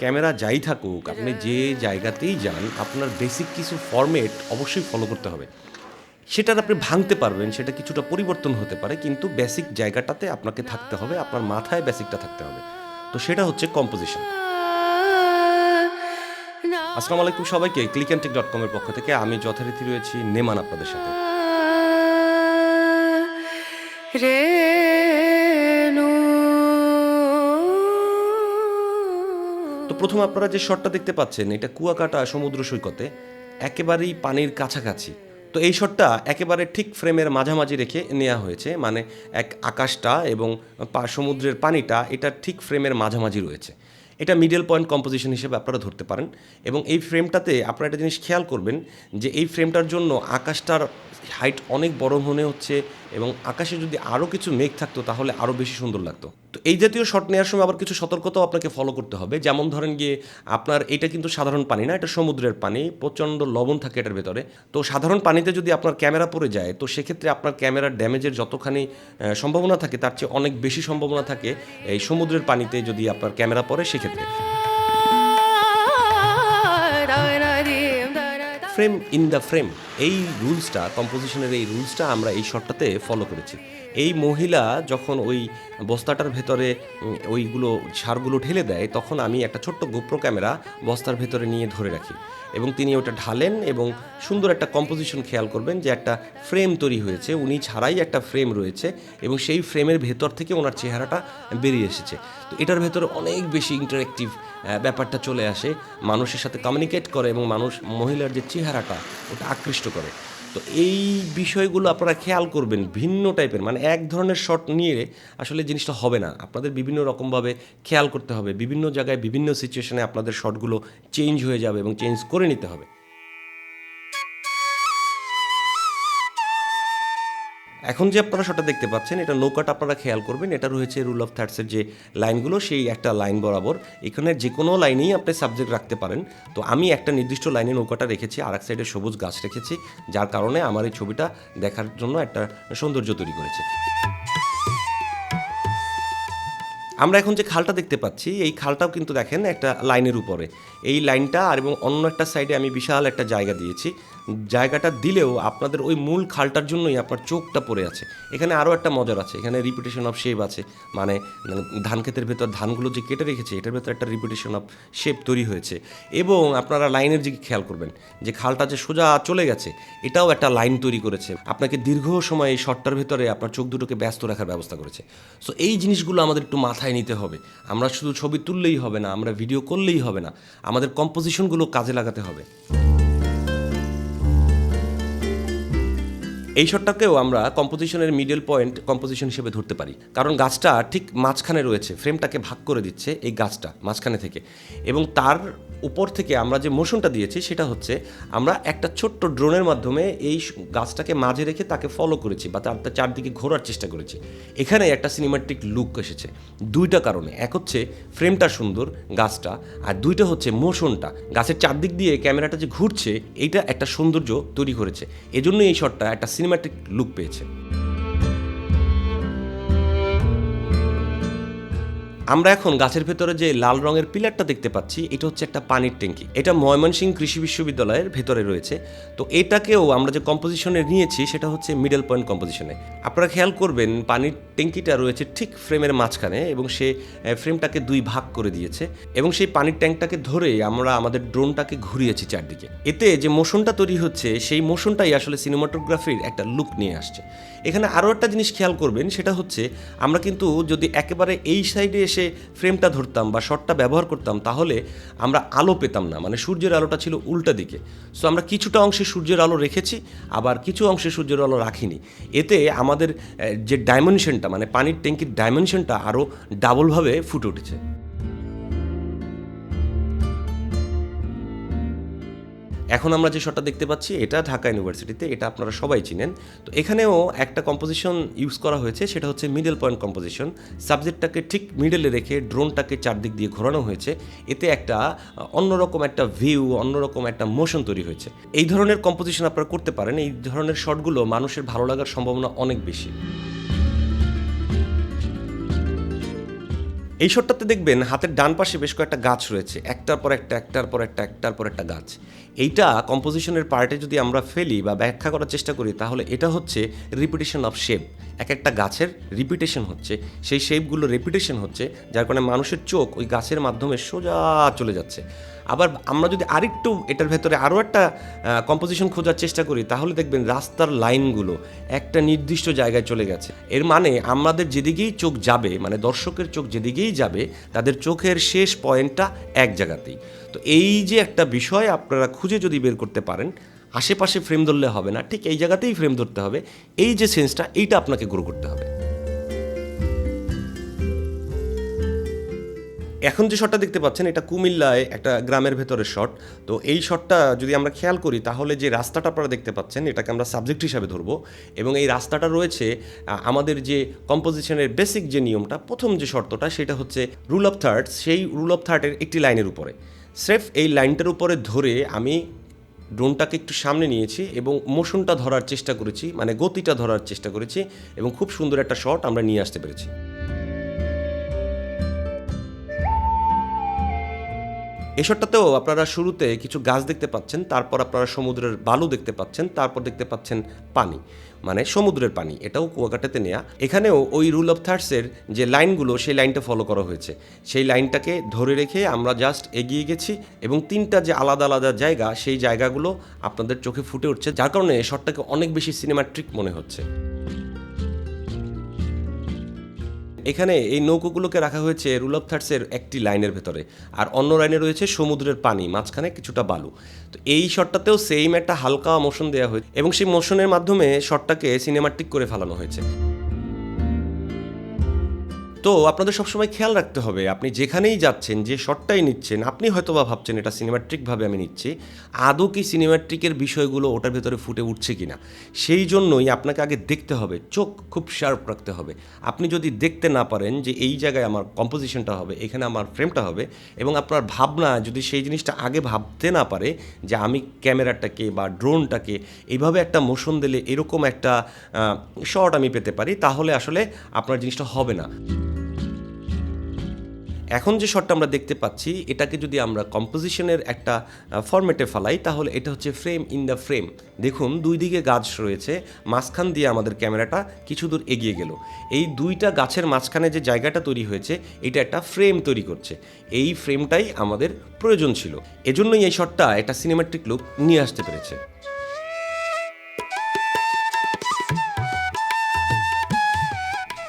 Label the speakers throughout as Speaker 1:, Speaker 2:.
Speaker 1: Camera যাই থাকুক আপনি যে জায়গাতেই যান আপনার বেসিক কিছু ফরম্যাট অবশ্যই ফলো করতে হবে। সেটার আপনি ভাঙতে পারবেন সেটা কিছুটা পরিবর্তন হতে পারে কিন্তু বেসিক জায়গাটাতে আপনাকে থাকতে হবে আপনার মাথায় বেসিকটা থাকতে হবে। তো সেটা হচ্ছে কম্পোজিশন আসসালামু আলাইকুম সবাইকে ক্লিক অ্যান্ড টেক ডট কমের পক্ষ থেকে আমি যথারীতি রয়েছি নেমান আপনাদের সাথে। তো প্রথম আপনারা যে শটটা দেখতে পাচ্ছেন, এটা কুয়াকাটা সমুদ্র সৈকতে, একেবারেই পানির কাছাকাছি। তো এই শটটা একেবারে ঠিক ফ্রেমের মাঝামাঝি রেখে নেওয়া হয়েছে মানে এক আকাশটা এবং সমুদ্রের পানিটা, এটা ঠিক ফ্রেমের মাঝামাঝি রয়েছে। এটা মিডল পয়েন্ট কম্পোজিশন হিসেবে আপনারা ধরতে পারেন। এবং এই ফ্রেমটাতে আপনারা একটা জিনিস খেয়াল করবেন যে এই ফ্রেমটার জন্য আকাশটার হাইট অনেক বড় মনে হচ্ছে এবং আকাশে যদি আরও কিছু মেঘ থাকতো তাহলে আরও বেশি সুন্দর লাগতো। তো এই জাতীয় শট নেওয়ার সময় আবার কিছু সতর্কতাও আপনাকে ফলো করতে হবে। যেমন ধরেন গিয়ে আপনার এটা কিন্তু সাধারণ পানি না, এটা সমুদ্রের পানি, প্রচণ্ড লবণ থাকে এটার ভেতরে। তো সাধারণ পানিতে যদি আপনার ক্যামেরা পড়ে যায়, তো সেক্ষেত্রে আপনার ক্যামেরার ড্যামেজের যতখানি সম্ভাবনা থাকে তার চেয়ে অনেক বেশি সম্ভাবনা থাকে এই সমুদ্রের পানিতে যদি আপনার ক্যামেরা পড়ে সেক্ষেত্রে। ফ্রেম ইন দ্য ফ্রেম এই রুলসটা কম্পোজিশনের এই রুলসটা আমরা এই শটটাতে ফলো করেছি। এই মহিলা যখন ওই বস্তাটার ভেতরে ওইগুলো, সারগুলো ঢেলে দেয়, তখন আমি একটা ছোট্ট গোপ্রো ক্যামেরা বস্তার ভেতরে নিয়ে ধরে রাখি। এবং তিনি ওটা ঢালেন এবং সুন্দর একটা কম্পোজিশন খেয়াল করবেন যে একটা ফ্রেম তৈরি হয়েছে। উনি ছাড়াই একটা ফ্রেম রয়েছে এবং সেই ফ্রেমের ভেতর থেকে ওনার চেহারাটা বেরিয়ে এসেছে। তো এটার ভেতরে অনেক বেশি ইন্টারেক্টিভ ব্যাপারটা চলে আসে। মানুষের সাথে কমিউনিকেট করে এবং মানুষ, মহিলার যে চেহারাটা ওটা আকৃষ্ট করে। তো এই বিষয়গুলো আপনারা খেয়াল করবেন ভিন্ন টাইপের মানে এক ধরনের শট নিয়ে আসলে জিনিসটা হবে না। আপনাদের বিভিন্ন রকমভাবে খেয়াল করতে হবে, বিভিন্ন জায়গায় বিভিন্ন সিচুয়েশনে আপনাদের শটগুলো চেঞ্জ হয়ে যাবে এবং চেঞ্জ করে নিতে হবে। এখন যে আপনারা সেটা দেখতে পাচ্ছেন, এটা নৌকাটা আপনারা খেয়াল করবেন, এটা রয়েছে রুল অফ থার্ডসের যে লাইনগুলো, সেই একটা লাইন বরাবর। এখানে যে কোনো লাইনেই আপনি সাবজেক্ট রাখতে পারেন। তো আমি একটা নির্দিষ্ট লাইনে নৌকাটা রেখেছি, আর এক সাইডে সবুজ গাছ রেখেছি, যার কারণে আমার এই ছবিটা দেখার জন্য একটা সৌন্দর্য তৈরি করেছে। আমরা এখন যে খালটা দেখতে পাচ্ছি, এই খালটাও কিন্তু দেখেন একটা লাইনের উপরে। এই লাইনটা আর এবং অন্য একটা সাইডে আমি বিশাল একটা জায়গা দিয়েছি। জায়গাটা দিলেও আপনাদের ওই মূল খালটার জন্যই আপনার চোখটা পড়ে আছে। এখানে আরও একটা মজার আছে, এখানে রিপিটেশন অফ শেপ আছে। মানে ধান ক্ষেতের ভেতর ধানগুলো যে কেটে রেখেছে, এটার ভেতর একটা রিপিটেশন অফ শেপ তৈরি হয়েছে। এবং আপনারা লাইনের দিকে খেয়াল করবেন, যে খালটা যে সোজা চলে গেছে, এটাও একটা লাইন তৈরি করেছে। আপনাকে দীর্ঘ সময় এই শটটার ভেতরে আপনার চোখ দুটোকে ব্যস্ত রাখার ব্যবস্থা করেছে। সো এই জিনিসগুলো আমাদের একটু মাথায় নিতে হবে। আমরা শুধু ছবি তুললেই হবে না, আমরা ভিডিও করলেই হবে না। আমাদের কম্পোজিশনগুলো কাজে লাগাতে হবে। এই শটটাকেও আমরা কম্পোজিশনের মিডল পয়েন্ট কম্পোজিশন হিসেবে ধরতে পারি। কারণ গাছটা ঠিক মাঝখানে রয়েছে ফ্রেমটাকে ভাগ করে দিচ্ছে এই গাছটা মাঝখানে থেকে। এবং তার উপর থেকে আমরা যে মোশনটা দিয়েছি সেটা হচ্ছে আমরা একটা ছোট্ট ড্রোনের মাধ্যমে এই গাছটাকে মাঝে রেখে তাকে ফলো করেছি বা তার চারদিকে ঘোরার চেষ্টা করেছি। এখানে একটা সিনেমাটিক লুক এসেছে। দুইটা কারণে। এক হচ্ছে ফ্রেমটা সুন্দর, গাছটা। আর দুইটা হচ্ছে মোশনটা গাছের চারদিক দিয়ে ক্যামেরাটা যে ঘুরছে, এইটা একটা সৌন্দর্য তৈরি করেছে। এজন্য এই শটটা একটা সিনেমাটিক লুক পেয়েছে। আমরা এখন গাছের ভেতরে যে লাল রঙের পিলারটা দেখতে পাচ্ছি, এটা হচ্ছে একটা পানির ট্যাঙ্কি। এটা ময়মনসিংহ কৃষি বিশ্ববিদ্যালয়ের ভেতরে রয়েছে। তো এটাকেও আমরা যে কম্পোজিশনে নিয়েছি, সেটা হচ্ছে মিডল পয়েন্ট কম্পোজিশনে আপনারা খেয়াল করবেন, পানির ট্যাঙ্কিটা রয়েছে ঠিক ফ্রেমের মাঝখানে এবং সে ফ্রেমটাকে দুই ভাগ করে দিয়েছে। এবং সেই পানির ট্যাঙ্কটাকে ধরে আমরা আমাদের ড্রোনটাকে ঘুরিয়েছি চারদিকে। এতে যে মোশনটা তৈরি হচ্ছে, সেই মোশনটাই আসলে সিনেমাটোগ্রাফির একটা লুক নিয়ে আসছে। এখানে আরও একটা জিনিস খেয়াল করবেন, সেটা হচ্ছে আমরা কিন্তু যদি একেবারে এই সাইডে এসে ফ্রেমটা ধরতাম বা শটটা ব্যবহার করতাম, তাহলে আমরা আলো পেতাম না। মানে সূর্যের আলোটা ছিল উল্টা দিকে। সো আমরা কিছুটা অংশে সূর্যের আলো রেখেছি, আবার কিছু অংশে সূর্যের আলো রাখিনি। এতে আমাদের যে ডাইমেনশনটা মানে পানির ট্যাঙ্কির ডাইমেনশনটা আরও ডাবলভাবে ফুটে উঠেছে। এখন আমরা যে শটটা দেখতে পাচ্ছি, এটা ঢাকা ইউনিভার্সিটিতে এটা আপনারা সবাই চিনেন। তো এখানেও একটা কম্পোজিশন ইউজ করা হয়েছে, সেটা হচ্ছে মিডল পয়েন্ট কম্পোজিশন সাবজেক্টটাকে ঠিক মিডলে রেখে ড্রোনটাকে চারদিক দিয়ে ঘোরানো হয়েছে। এতে একটা অন্যরকম একটা ভিউ অন্যরকম একটা মোশন তৈরি হয়েছে। এই ধরনের কম্পোজিশন আপনারা করতে পারেন। এই ধরনের শটগুলো মানুষের ভালো লাগার সম্ভাবনা অনেক বেশি। এই শটটাতে দেখবেন, হাতের ডান পাশে বেশ কয়েকটা গাছ রয়েছে। একটার পর একটা, একটার পর একটা, একটার পর একটা গাছ। এইটা কম্পোজিশনের পার্টে যদি আমরা ফেলি বা ব্যাখ্যা করার চেষ্টা করি, তাহলে এটা হচ্ছে রিপিটেশন অফ শেপ এক একটা গাছের রিপিটেশন হচ্ছে, সেই শেপগুলো রিপিটেশন হচ্ছে, যার কারণে মানুষের চোখ ওই গাছের মাধ্যমে সোজা চলে যাচ্ছে। আবার আমরা যদি আরেকটু এটার ভেতরে আরও একটা কম্পোজিশন খোঁজার চেষ্টা করি, তাহলে দেখবেন রাস্তার লাইনগুলো একটা নির্দিষ্ট জায়গায় চলে গেছে। এর মানে আমাদের যেদিকেই চোখ যাবে মানে দর্শকের চোখ যেদিকেই যাবে, তাদের চোখের শেষ পয়েন্টটা এক জায়গাতেই। তো এই যে একটা বিষয় আপনারা খুঁজে যদি বের করতে পারেন, আশেপাশে ফ্রেম ধরলে হবে না, ঠিক এই জায়গাতেই ফ্রেম ধরতে হবে, এই যে সেন্সটা এইটা আপনাকে গ্রো করতে হবে। এখন যে শটটা দেখতে পাচ্ছেন, এটা কুমিল্লায় একটা গ্রামের ভেতরের শট তো এই শটটা যদি আমরা খেয়াল করি, তাহলে যে রাস্তাটা আপনারা দেখতে পাচ্ছেন, এটাকে আমরা সাবজেক্ট হিসাবে ধরবো, এবং এই রাস্তাটা রয়েছে আমাদের যে কম্পোজিশনের বেসিক যে নিয়মটা, প্রথম যে শর্তটা, সেটা হচ্ছে রুল অফ থার্ডস সেই রুল অফ থার্ডের একটি লাইনের উপরে। স্রেফ এই লাইনটার উপরে ধরে আমি ড্রোনটাকে একটু সামনে নিয়েছি এবং মোশনটা ধরার চেষ্টা করেছি মানে গতিটা ধরার চেষ্টা করেছি এবং খুব সুন্দর একটা শট আমরা নিয়ে আসতে পেরেছি। এই শটটাতেও আপনারা শুরুতে কিছু গাছ দেখতে পাচ্ছেন, তারপর আপনারা সমুদ্রের বালু দেখতে পাচ্ছেন, তারপর দেখতে পাচ্ছেন পানি মানে সমুদ্রের পানি, এটাও কুয়াকাটাতে নেয়া। এখানেও ওই রুল অফ থার্ডসের যে লাইনগুলো, সেই লাইনটা ফলো করা হয়েছে। সেই লাইনটাকে ধরে রেখে আমরা জাস্ট এগিয়ে গেছি এবং তিনটা যে আলাদা আলাদা জায়গা, সেই জায়গাগুলো আপনাদের চোখে ফুটে উঠছে, যার কারণে শটটাকে অনেক বেশি সিনেমাট্রিক মনে হচ্ছে। এখানে এই নৌকোগুলোকে রাখা হয়েছে রুল অফ থার্ডসের একটি লাইনের ভেতরে। আর অন্য লাইনে রয়েছে সমুদ্রের পানি, মাঝখানে কিছুটা বালু। তো এই শটটাতেও সেম একটা হালকা মোশন দেওয়া হয়েছে এবং সেই মোশনের মাধ্যমে শটটাকে সিনেমাটিক করে ফেলানো হয়েছে। তো আপনাদের সবসময় খেয়াল রাখতে হবে, আপনি যেখানেই যাচ্ছেন, যে শটটাই নিচ্ছেন, আপনি হয়তো বা ভাবছেন এটা সিনেমাট্রিকভাবে আমি নিচ্ছি, আদৌ কি সিনেমাট্রিকের বিষয়গুলো ওটার ভেতরে ফুটে উঠছে কিনা? সেই জন্যই আপনাকে আগে দেখতে হবে, চোখ খুব শার্প রাখতে হবে। আপনি যদি দেখতে না পারেন যে এই জায়গায় আমার কম্পোজিশনটা হবে, এখানে আমার ফ্রেমটা হবে এবং আপনার ভাবনা যদি সেই জিনিসটা আগে ভাবতে না পারে যে আমি ক্যামেরাটাকে বা ড্রোনটাকে এইভাবে একটা মোশন দিলে এরকম একটা শট আমি পেতে পারি, তাহলে আসলে আপনার জিনিসটা হবে না। এখন যে শটটা আমরা দেখতে পাচ্ছি, এটাকে যদি আমরা কম্পোজিশনের একটা ফরম্যাটে ফেলাই, তাহলে এটা হচ্ছে ফ্রেম ইন দ্য ফ্রেম দেখুন, দুই দিকে গাছ রয়েছে, মাঝখান দিয়ে আমাদের ক্যামেরাটা কিছু দূর এগিয়ে গেল। এই দুইটা গাছের মাঝখানে যে জায়গাটা তৈরি হয়েছে, এটা একটা ফ্রেম তৈরি করছে। এই ফ্রেমটাই আমাদের প্রয়োজন ছিল। এজন্যই এই শটটা একটা সিনেমাট্রিক লুক নিয়ে আসতে পেরেছে।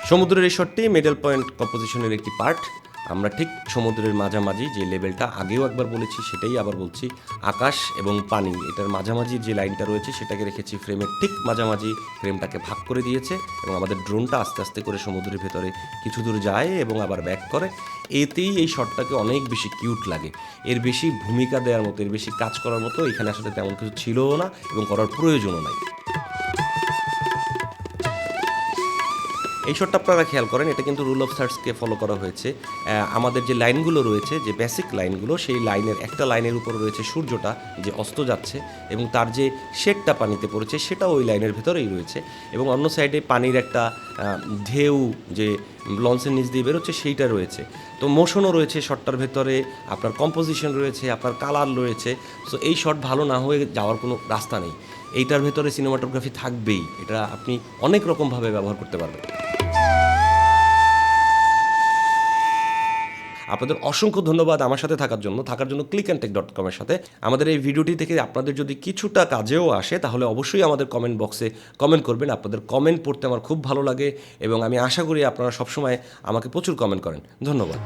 Speaker 1: সমুদ্রের এই শটটি মিডল পয়েন্ট কম্পোজিশনের একটি পার্ট আমরা ঠিক সমুদ্রের মাঝামাঝি যে লেভেলটা আগেও একবার বলেছি, সেটাই আবার বলছি, আকাশ এবং পানি, এটার মাঝামাঝি যে লাইনটা রয়েছে, সেটাকে রেখেছি ফ্রেমের ঠিক মাঝামাঝি, ফ্রেমটাকে ভাগ করে দিয়েছে এবং আমাদের ড্রোনটা আস্তে আস্তে করে সমুদ্রের ভেতরে কিছু দূর যায় এবং আবার ব্যাক করে। এতেই এই শটটাকে অনেক বেশি কিউট লাগে। এর বেশি ভূমিকা দেওয়ার মতো, এর বেশি কাজ করার মতো এখানে আসলে তেমন কিছু ছিলও না এবং করার প্রয়োজনও নাই। এই শটটা আপনারা খেয়াল করেন, এটা কিন্তু রুল অফ থার্ডসকে ফলো করা হয়েছে। আমাদের যে লাইনগুলো রয়েছে, যে বেসিক লাইনগুলো, সেই লাইনের, একটা লাইনের উপর রয়েছে সূর্যটা যে অস্ত যাচ্ছে এবং তার যে শেডটা পানিতে পড়েছে, সেটাও ওই লাইনের ভেতরেই রয়েছে এবং অন্য সাইডে পানির একটা ঢেউ যে লঞ্চের নিচ দিয়ে বেরোচ্ছে, সেইটা রয়েছে। তো মোশনও রয়েছে শটটার ভেতরে, আপনার কম্পোজিশন রয়েছে, আপনার কালার রয়েছে। সো এই শট ভালো না হয়ে যাওয়ার কোনো রাস্তা নেই। এইটার ভেতরে সিনেমাটোগ্রাফি থাকবেই। এটা আপনি অনেক রকমভাবে ব্যবহার করতে পারবেন। আপনাদের অসংখ্য ধন্যবাদ আমার সাথে থাকার জন্য। থাকার জন্য ক্লিক অ্যান্ড টেক ডট কমের সাথে। আমাদের এই ভিডিওটি থেকে আপনাদের যদি কিছুটা কাজেও আসে, তাহলে অবশ্যই আমাদের কমেন্ট বক্সে কমেন্ট করবেন। আপনাদের কমেন্ট পড়তে আমার খুব ভালো লাগে এবং আমি আশা করি আপনারা সবসময় আমাকে প্রচুর কমেন্ট করেন। ধন্যবাদ।